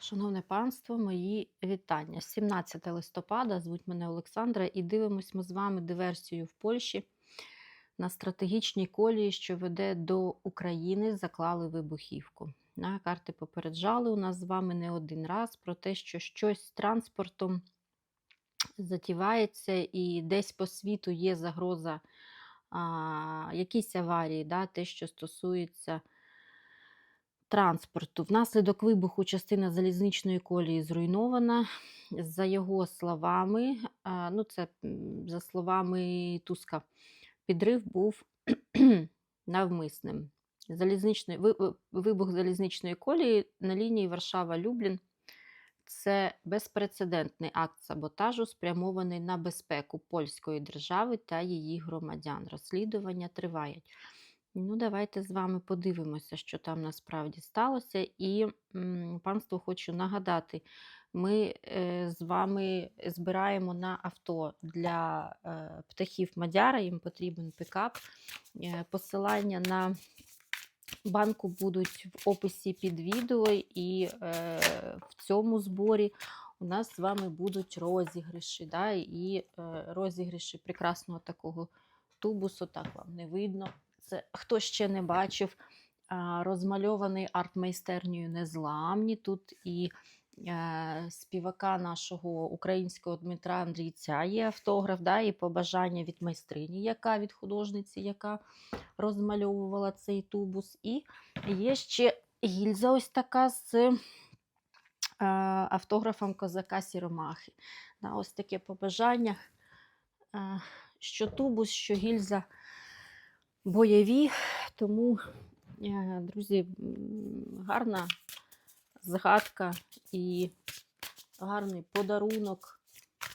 Шановне панство, мої вітання. 17 листопада, звуть мене Олександра, і дивимось ми з вами диверсію в Польщі на стратегічній колії, що веде до України, заклали вибухівку. На карти попереджали у нас з вами не один раз про те, що щось з транспортом затівається, і десь по світу є загроза а, якісь аварії, да, те, що стосується транспорту. Внаслідок вибуху частина залізничної колії зруйнована. За його словами, ну це за словами Туска, підрив був навмисним. Залізничний, ви- ви- вибух залізничної колії на лінії Варшава-Люблін це безпрецедентний акт саботажу, спрямований на безпеку польської держави та її громадян. Розслідування тривають. Ну, давайте з вами подивимося, що там насправді сталося. І м, панству хочу нагадати, ми е, з вами збираємо на авто для е, птахів Мадяра, їм потрібен пікап. Е, посилання на банку будуть в описі під відео, і в цьому зборі у нас з вами будуть розіграші. Да? І розіграші прекрасного такого тубусу, так вам не видно. Це хто ще не бачив, розмальований арт-майстернею незламні. Тут і е, співака нашого українського Дмитра Андрійця є автограф, да, і побажання від майстрині, яка від художниці, яка розмальовувала цей тубус. І є ще гільза ось така з е, автографом козака Сіромахи. Ось таке побажання, е, що тубус, що гільза бойові. Тому, е, друзі, гарна згадка і гарний подарунок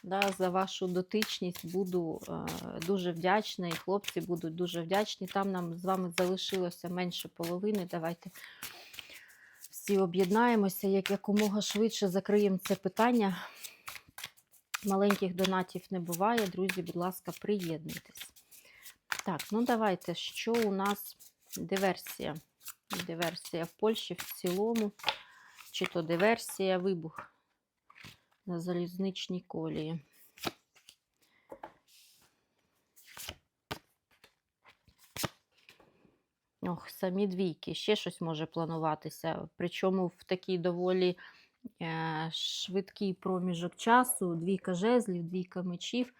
да, за вашу дотичність. Буду е, дуже вдячна, і хлопці будуть дуже вдячні. Там нам з вами залишилося менше половини. Давайте всі об'єднаємося, як якомога швидше закриємо це питання. Маленьких донатів не буває. Друзі, будь ласка, приєднуйтесь. Так, ну давайте, що у нас диверсія? Диверсія в Польщі в цілому, чи то диверсія, вибух на залізничній колії. Ох, самі двійки, ще щось може плануватися. Причому в такий доволі е, швидкий проміжок часу, двійка жезлів, двійка мечів.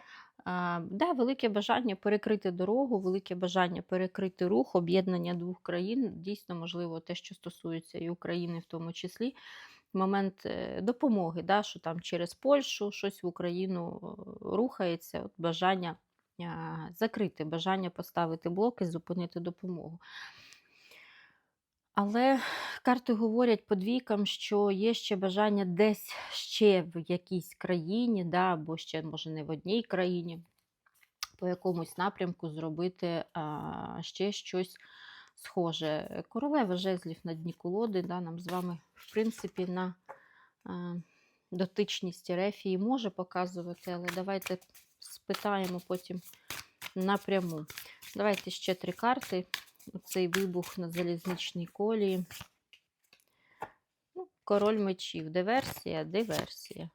Да, велике бажання перекрити дорогу, велике бажання перекрити рух, об'єднання двох країн. Дійсно, можливо, те, що стосується і України, в тому числі. Момент е, допомоги, да, що там через Польщу щось в Україну е, рухається, от бажання закрити, бажання поставити блоки, зупинити допомогу. Але карти говорять по двійкам, що є ще бажання десь ще в якійсь країні, да, або ще, може, не в одній країні, по якомусь напрямку зробити а, ще щось схоже. Королева жезлів на дні колоди, да, нам з вами, в принципі, на а, дотичність Рефії може показувати, але давайте спитаємо потім напряму. Давайте ще три карти. Цей вибух на залізничній колії. Ну, король мечів. Диверсія, диверсія.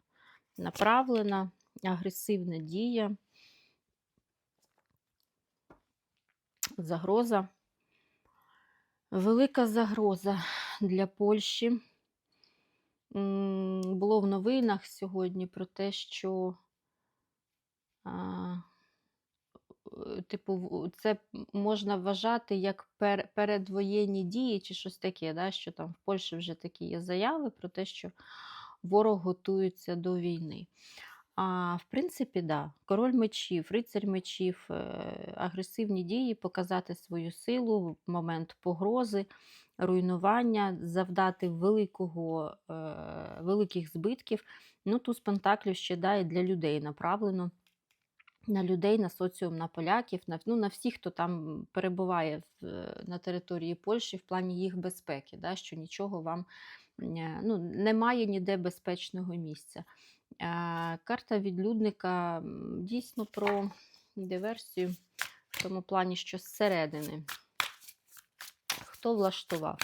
Направлена, агресивна дія. Загроза. Велика загроза для Польщі. Було в новинах сьогодні про те, що типу, це можна вважати як пер, передвоєнні дії чи щось таке, да, що там в Польщі вже такі є заяви про те, що ворог готується до війни. А в принципі, да, король мечів, рицарь мечів, е, агресивні дії, показати свою силу в момент погрози, руйнування, завдати великого, е, великих збитків. Ну, туз пентаклів ще да, і для людей направлено на людей, на соціум, на поляків, на, ну, на всіх, хто там перебуває в, на території Польщі в плані їх безпеки, да, що нічого вам е, ну, немає ніде безпечного місця. Е, Карта відлюдника дійсно про диверсію в тому плані, що зсередини. Хто влаштував?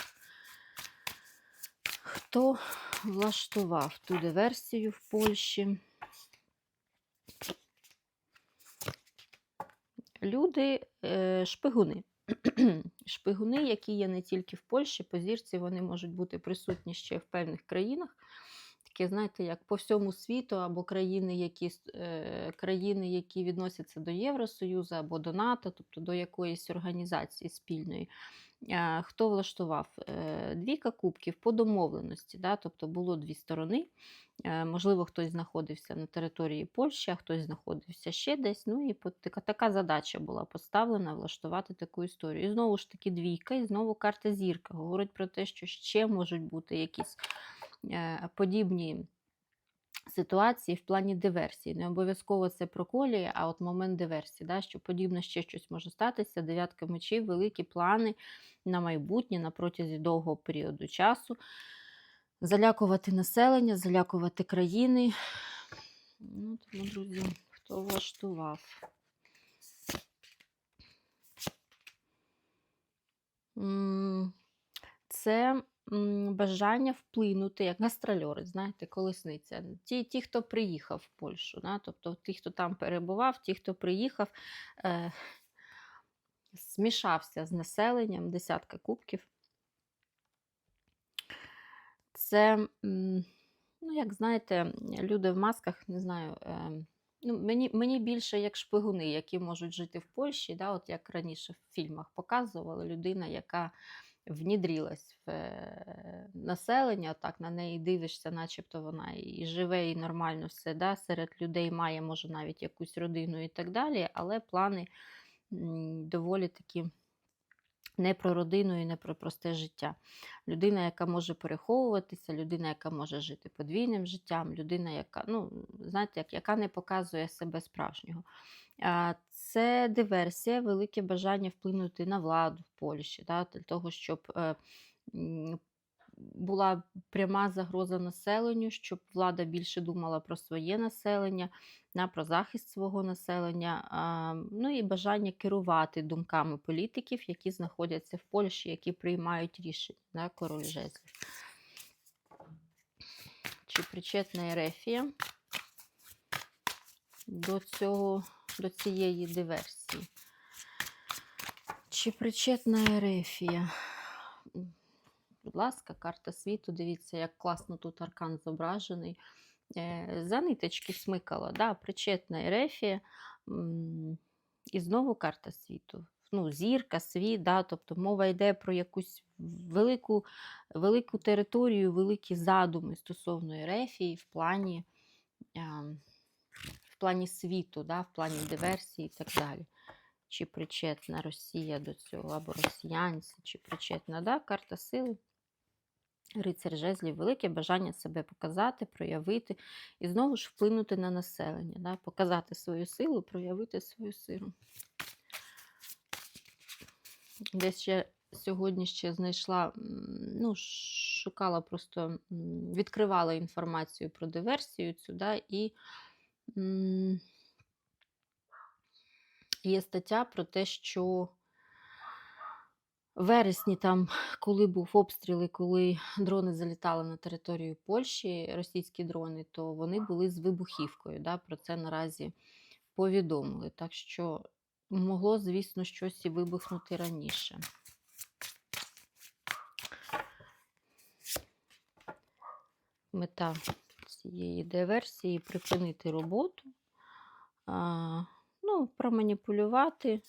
Хто влаштував ту диверсію в Польщі? Люди, е. Шпигуни, які є не тільки в Польщі, по зірці вони можуть бути присутні ще в певних країнах. Таке, знаєте, як по всьому світу, або країни, які, е, країни, які відносяться до Євросоюзу або до НАТО, тобто до якоїсь організації спільної. Хто влаштував? Е, Двійка кубків по домовленості. Да? Тобто було дві сторони. Е, Можливо, хтось знаходився на території Польщі, а хтось знаходився ще десь. Ну і така, така задача була поставлена влаштувати таку історію. І знову ж таки двійка, і знову карта зірка. Говорить про те, що ще можуть бути якісь е, подібні ситуації в плані диверсії. Не обов'язково це про колії, а от момент диверсії, да, що подібно ще щось може статися. Дев'ятка мечів, великі плани на майбутнє на протязі довгого періоду часу. Залякувати населення, залякувати країни. Ну, тому, друзі, хто влаштував? Це бажання вплинути, як гастрольори, знаєте, колесниця. Ті, ті, хто приїхав в Польщу, да? тобто ті, хто там перебував, ті, хто приїхав, е, змішався з населенням, десятка кубків. Це, ну, як знаєте, люди в масках, не знаю. Е, ну, мені, мені більше як шпигуни, які можуть жити в Польщі, да, от як раніше в фільмах показували, людина, яка внідрілась в е, населення, так на неї дивишся, начебто вона і живе, і нормально все, да, серед людей має, може, навіть якусь родину і так далі, але плани доволі такі не про родину і не про просте життя. Людина, яка може переховуватися, людина, яка може жити подвійним життям, людина, яка, ну, знаєте, як, яка не показує себе справжнього. Це диверсія, велике бажання вплинути на владу в Польщі, да, для того, щоб е, була пряма загроза населенню, щоб влада більше думала про своє населення, на, про захист свого населення, ну і бажання керувати думками політиків, які знаходяться в Польщі, які приймають рішення, да, король жезлів. Чи причетна Ерефія до, цього, до цієї диверсії? Чи причетна Ерефія? Будь ласка, карта світу. Дивіться, як класно тут аркан зображений. Е, За ниточки смикала, да, причетна Ерефія. І знову карта світу. Ну, зірка, світ, да, тобто мова йде про якусь велику, велику територію, великі задуми стосовно Ерефії в плані, ем, в плані світу, да, в плані диверсії і так далі. Чи причетна Росія до цього, або росіянці, чи причетна да, карта сили. Рицар жезлів, велике бажання себе показати, проявити і знову ж вплинути на населення, да? показати свою силу, проявити свою силу. Десь ще сьогодні ще знайшла, ну, шукала просто, відкривала інформацію про диверсію цю, да? і є стаття про те, що в вересні, там, коли був обстріл і коли дрони залітали на територію Польщі, російські дрони, то вони були з вибухівкою. Да? Про це наразі повідомили. Так що могло, звісно, щось і вибухнути раніше. Мета цієї диверсії припинити роботу, а, ну, проманіпулювати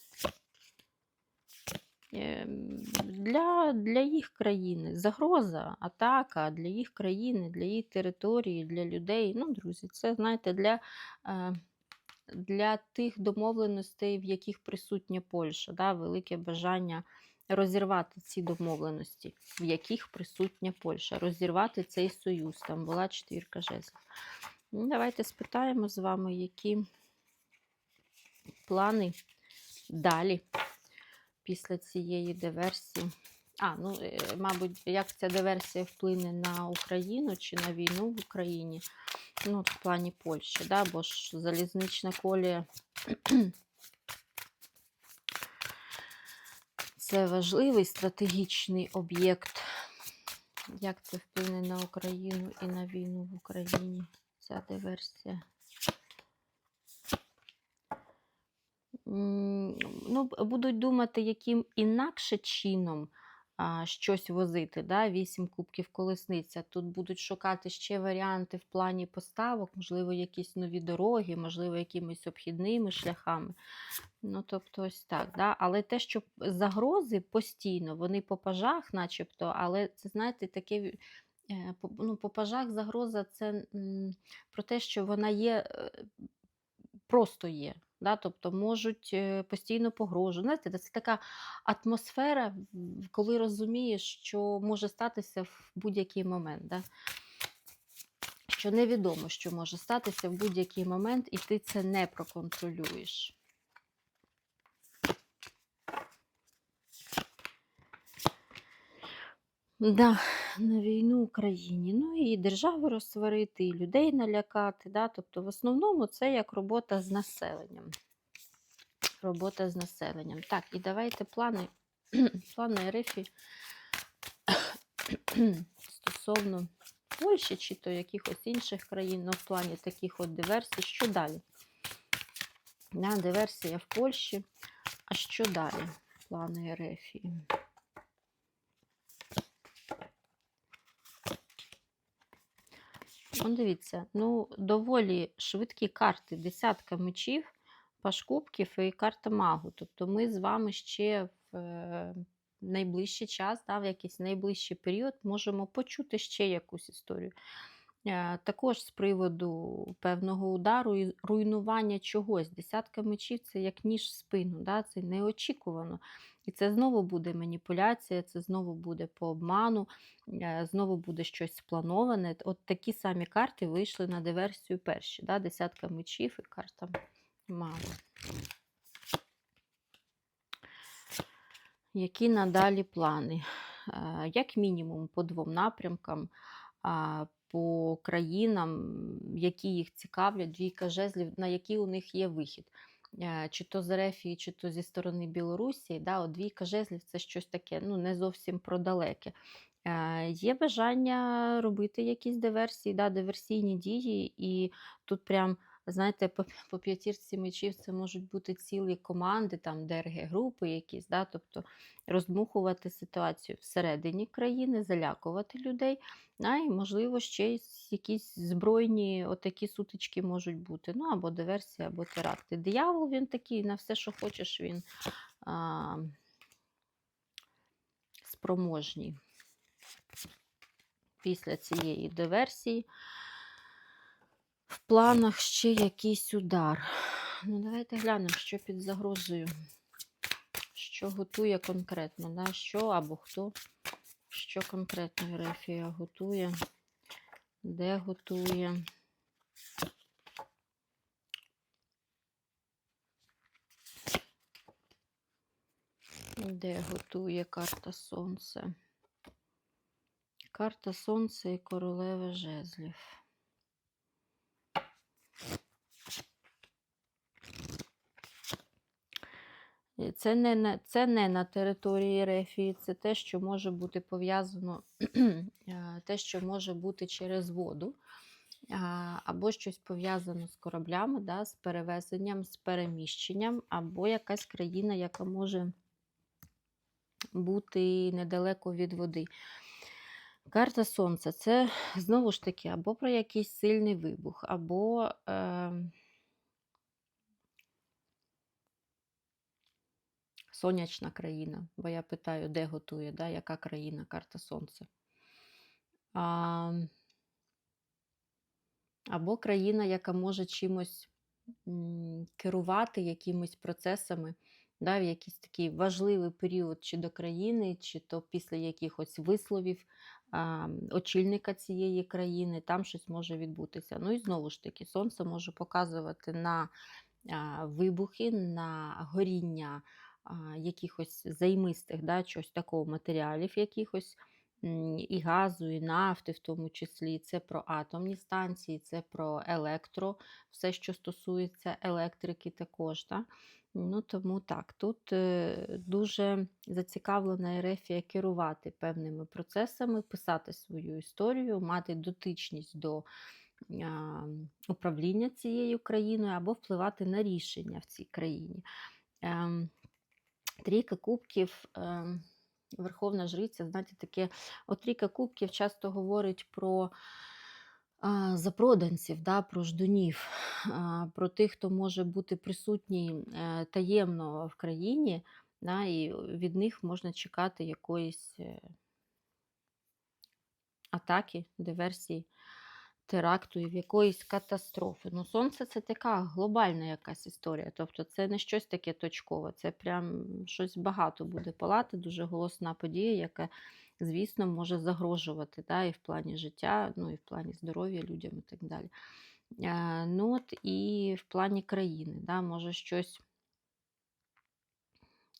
Ем, для, для їх країни загроза, атака для їх країни, для їх території, для людей. Ну, друзі, це знаєте, для, е, для тих домовленостей, в яких присутня Польща, да, велике бажання розірвати ці домовленості, в яких присутня Польща, розірвати цей союз. Там була четвірка жезлів. Ну, Давайте спитаємо з вами, які плани далі після цієї диверсії. А, ну, е, мабуть, як ця диверсія вплине на Україну чи на війну в Україні, ну, в плані Польщі, да? бо ж залізнична колія це важливий стратегічний об'єкт. Як це вплине на Україну і на війну в Україні? Ця диверсія. Ну, будуть думати, яким інакше чином щось возити. Да? Вісім кубків колесниця. Тут будуть шукати ще варіанти в плані поставок, можливо, якісь нові дороги, можливо, якимись обхідними шляхами. Ну, тобто, ось так. Да? Але те, що загрози постійно, вони по пажах, начебто, але це, знаєте, таке. е, Ну, по пажах загроза це про те, що вона є, е, просто є. Да? Тобто можуть е, постійно погрожувати. Знаєте, це така атмосфера, коли розумієш, що може статися в будь-який момент. Да? Що невідомо, що може статися в будь-який момент, і ти це не проконтролюєш. Да, на війну Україні. Ну і державу розсварити, і людей налякати. Да? Тобто, в основному це як робота з населенням. Робота з населенням. Так, і давайте плани, плани РФ стосовно Польщі чи то якихось інших країн, ну, в плані таких от диверсій. Що далі? Да, диверсія в Польщі. А що далі? Плани РФ. Он дивіться, ну, доволі швидкі карти. Десятка мечів, паш і карта магу. Тобто ми з вами ще в е, найближчий час, да, в якийсь найближчий період можемо почути ще якусь історію. Е, Також з приводу певного удару і руйнування чогось. Десятка мечів це як ніж в спину, да, це неочікувано. І це знову буде маніпуляція, це знову буде по обману, е, знову буде щось сплановане. От такі самі карти вийшли на диверсію перші. Да? Десятка мечів і карта мага. Які надалі плани? Е, Як мінімум по двом напрямкам, по країнам, які їх цікавлять, двійка жезлів, на які у них є вихід. Е, Чи то з Рефії, чи то зі сторони Білорусі, да, двійка жезлів це щось таке ну, не зовсім продалеке. далеке. Є бажання робити якісь диверсії, да, диверсійні дії, і тут прям, знаєте, по, по п'ятірці мечів це можуть бути цілі команди, там ДРГ-групи якісь, да, тобто роздмухувати ситуацію всередині країни, залякувати людей. А, і, можливо, ще якісь збройні отакі сутички можуть бути. Ну, або диверсія, або теракти. Диявол він такий, на все, що хочеш, він а, спроможній. Після цієї диверсії в планах ще якийсь удар. Ну, давайте глянемо, що під загрозою, що готує конкретно, да? що або хто, що конкретно Ерефія готує, де готує. Де готує карта Сонце? Карта Сонце і королева жезлів. Це не, на, це не на території Рефії, це те, що може бути пов'язано, е, те, що може бути через воду, або щось пов'язано з кораблями, да, з перевезенням, з переміщенням, або якась країна, яка може бути недалеко від води. Карта Сонця це знову ж таки або про якийсь сильний вибух, або. Е, сонячна країна, бо я питаю, де готує, да, яка країна, карта Сонця. А, або країна, яка може чимось керувати якимись процесами да, в якийсь такий важливий період чи до країни, чи то після якихось висловів а, очільника цієї країни, там щось може відбутися. Ну і знову ж таки, сонце може показувати на а, вибухи, на горіння якихось займистих, да, чогось такого матеріалів, якихось і газу, і нафти, в тому числі. Це про атомні станції, це про електро, все, що стосується електрики, також. Да? Ну, тому так, тут е, дуже зацікавлена Ерефія керувати певними процесами, писати свою історію, мати дотичність до управління цією країною або впливати на рішення в цій країні. Трійка кубків, ем, Верховна Жриця, знаєте, таке, от трійка кубків часто говорить про запроданців, да, про ждунів, про тих, хто може бути присутній е, таємно в країні, да, і від них можна чекати якоїсь е, атаки, диверсії, теракту і в якоїсь катастрофи. Ну, сонце це така глобальна якась історія. Тобто це не щось таке точкове, це прям щось багато буде палати, дуже голосна подія, яка, звісно, може загрожувати да, і в плані життя, ну і в плані здоров'я людям і так далі. Е, ну от і в плані країни, да, може щось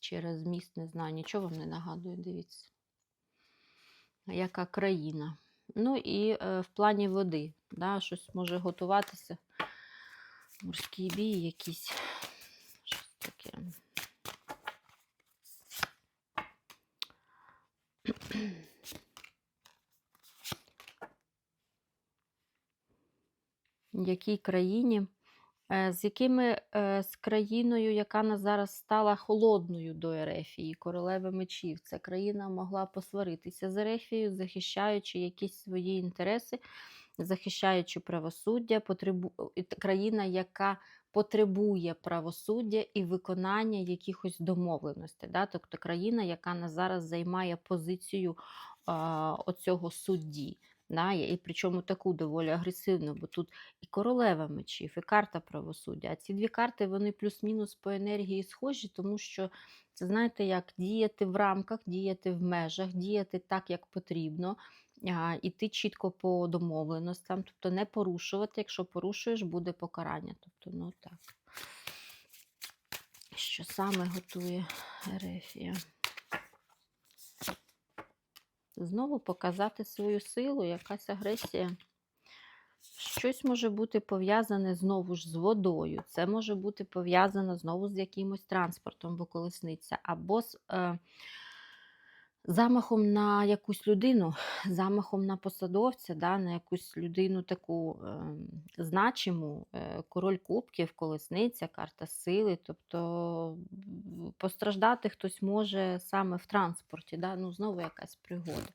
через міст, не знаю, нічого вам не нагадує, дивіться. Яка країна. Ну і е, в плані води, да, щось може готуватися. Морський бій якийсь. Щось таке. Якій країні? Е, З якими е, з країною, яка на зараз стала холодною до Ерефії, королеви мечів. Ця країна могла посваритися з Ерефією, захищаючи якісь свої інтереси, захищаючи правосуддя, потребу... країна, яка потребує правосуддя і виконання якихось домовленостей. Да? Тобто країна, яка на зараз займає позицію оцього судді. Да? І причому таку доволі агресивну, бо тут і королева мечів, і карта правосуддя. А ці дві карти вони плюс-мінус по енергії схожі, тому що це знаєте, як діяти в рамках, діяти в межах, діяти так, як потрібно, іти чітко по домовленостям, тобто не порушувати. Якщо порушуєш, буде покарання. Тобто, ну так. Що саме готує Ерефія? Знову показати свою силу, якась агресія. Щось може бути пов'язане знову ж з водою. Це може бути пов'язано знову з якимось транспортом, бо колесниця, або з е, замахом на якусь людину, замахом на посадовця, да, на якусь людину таку е, значиму, е, король кубків, колесниця, карта сили. Тобто постраждати хтось може саме в транспорті, да, ну, знову якась пригода.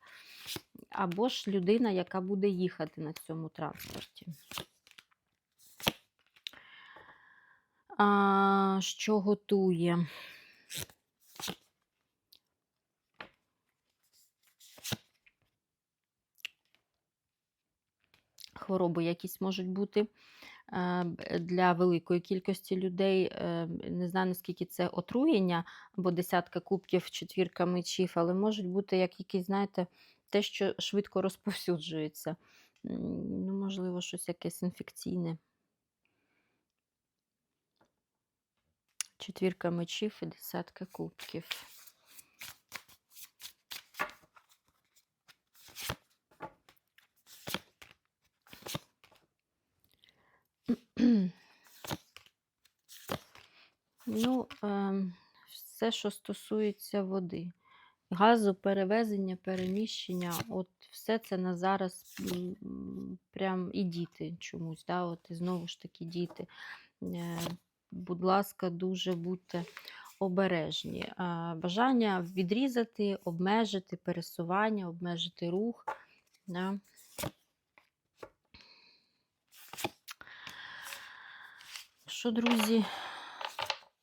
Або ж людина, яка буде їхати на цьому транспорті. А, що готує? Хвороби якісь можуть бути е, для великої кількості людей. Е, Не знаю, наскільки це отруєння або десятка кубків, четвірка мечів, але можуть бути як якісь, знаєте, те, що швидко розповсюджується. Ну, можливо, щось якесь інфекційне. Четвірка мечів і десятка кубків. Ну, ем, все, що стосується води. Газу, перевезення, переміщення, от все це на зараз прям і діти чомусь. Да? От, і знову ж таки, діти. Е, Будь ласка, дуже будьте обережні. Е, Бажання відрізати, обмежити пересування, обмежити рух. Да? Що, друзі,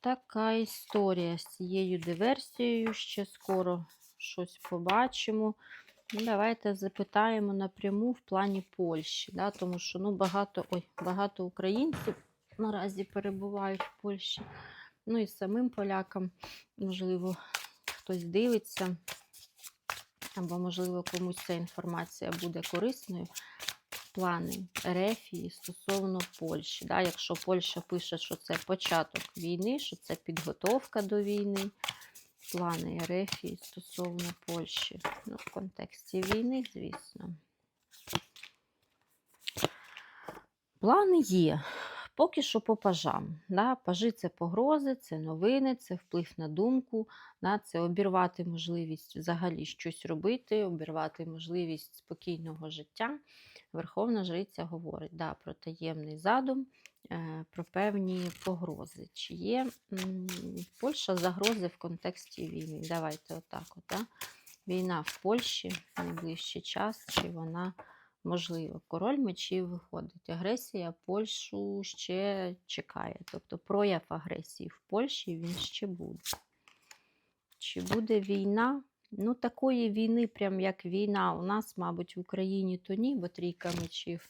така історія з цією диверсією. Ще скоро щось побачимо. Ну, давайте запитаємо напряму в плані Польщі, да, тому що ну, багато, ой, багато українців наразі перебувають в Польщі. Ну і самим полякам, можливо, хтось дивиться, або, можливо, комусь ця інформація буде корисною. Плани Ерефії стосовно Польщі. Да? Якщо Польща пише, що це початок війни, що це підготовка до війни, плани Ерефії стосовно Польщі. Ну, в контексті війни, звісно. Плани є. Поки що по пажам. Да? Пажи це погрози, це новини, це вплив на думку, да? це обірвати можливість взагалі щось робити, обірвати можливість спокійного життя. Верховна Жриця говорить да, про таємний задум, е, про певні погрози. Чи є Польща загрози в контексті війни? Давайте отак. От, да? Війна в Польщі найближчий час, чи вона можлива? Король мечів виходить. Агресія Польщу ще чекає. Тобто прояв агресії в Польщі він ще буде. Чи буде війна? Ну, такої війни, прям як війна у нас, мабуть, в Україні, то ні, бо трійка мечів.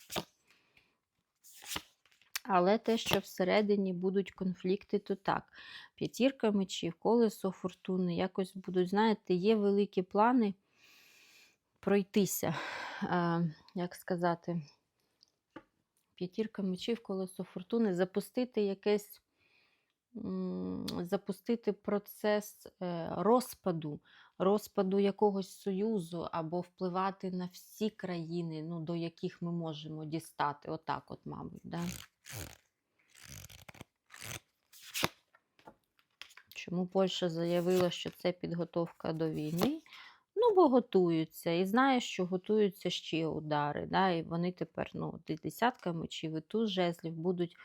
Але те, що всередині будуть конфлікти, то так. П'ятірка мечів, колесо фортуни, якось будуть, знаєте, є великі плани пройтися, е, як сказати, п'ятірка мечів, колесо фортуни, запустити якесь, запустити процес е, розпаду, розпаду якогось союзу або впливати на всі країни, ну, до яких ми можемо дістати. Отак, от, мабуть, да? Чому Польща заявила, що це підготовка до війни? Ну, бо готуються. І знає, що готуються ще удари. Да? І вони тепер ну, ді- десятка мечів і туз жезлів будуть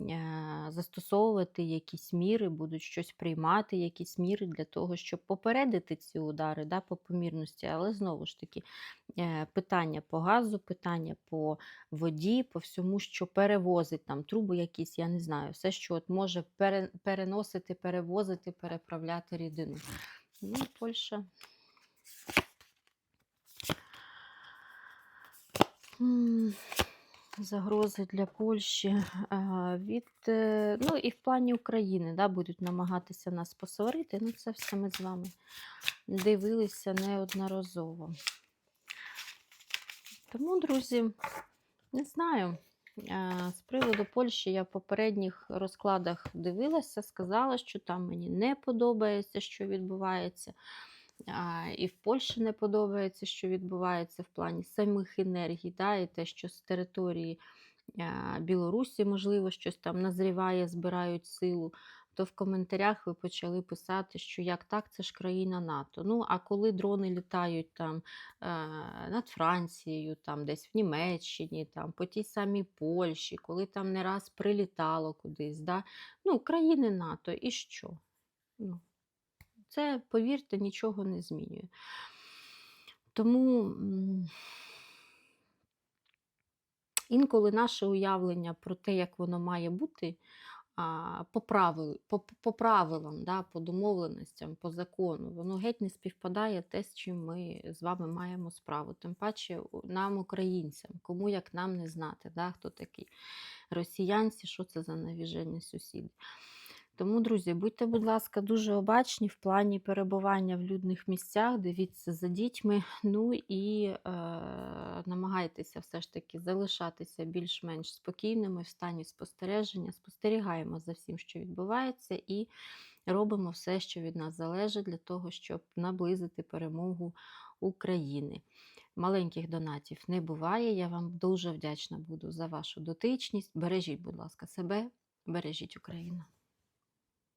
е- застосовувати якісь міри, будуть щось приймати, якісь міри для того, щоб попередити ці удари да, по помірності. Але знову ж таки, е- питання по газу, питання по воді, по всьому, що перевозить там труби якісь, я не знаю, все, що от може пере- переносити, перевозити, переправляти рідину. Ну, Польща. Загрози для Польщі від, е, ну і в плані України да, будуть намагатися нас посварити. Ну, це все ми з вами дивилися неодноразово. Тому, друзі, не знаю. З приводу Польщі я в попередніх розкладах дивилася, сказала, що там мені не подобається, що відбувається. І в Польщі не подобається, що відбувається в плані самих енергій, да, і те, що з території Білорусі, можливо, щось там назріває, збирають силу. То в коментарях ви почали писати, що як так, це ж країна НАТО. Ну, а коли дрони літають там е, над Францією, там десь в Німеччині, там по тій самій Польщі, коли там не раз прилітало кудись, да? ну, країни НАТО, і що? Ну, це, повірте, нічого не змінює. Тому інколи наше уявлення про те, як воно має бути, по, правил, по, по правилам, да, по домовленостям, по закону, воно геть не співпадає те, з чим ми з вами маємо справу. Тим паче нам, українцям, кому як нам не знати, да, хто такі росіянці, що це за навіжені сусіди. Тому, друзі, будьте, будь ласка, дуже обачні в плані перебування в людних місцях, дивіться за дітьми, ну і е, намагайтеся все ж таки залишатися більш-менш спокійними в стані спостереження, спостерігаємо за всім, що відбувається, і робимо все, що від нас залежить, для того, щоб наблизити перемогу України. Маленьких донатів не буває. Я вам дуже вдячна буду за вашу дотичність. Бережіть, будь ласка, себе, бережіть Україну.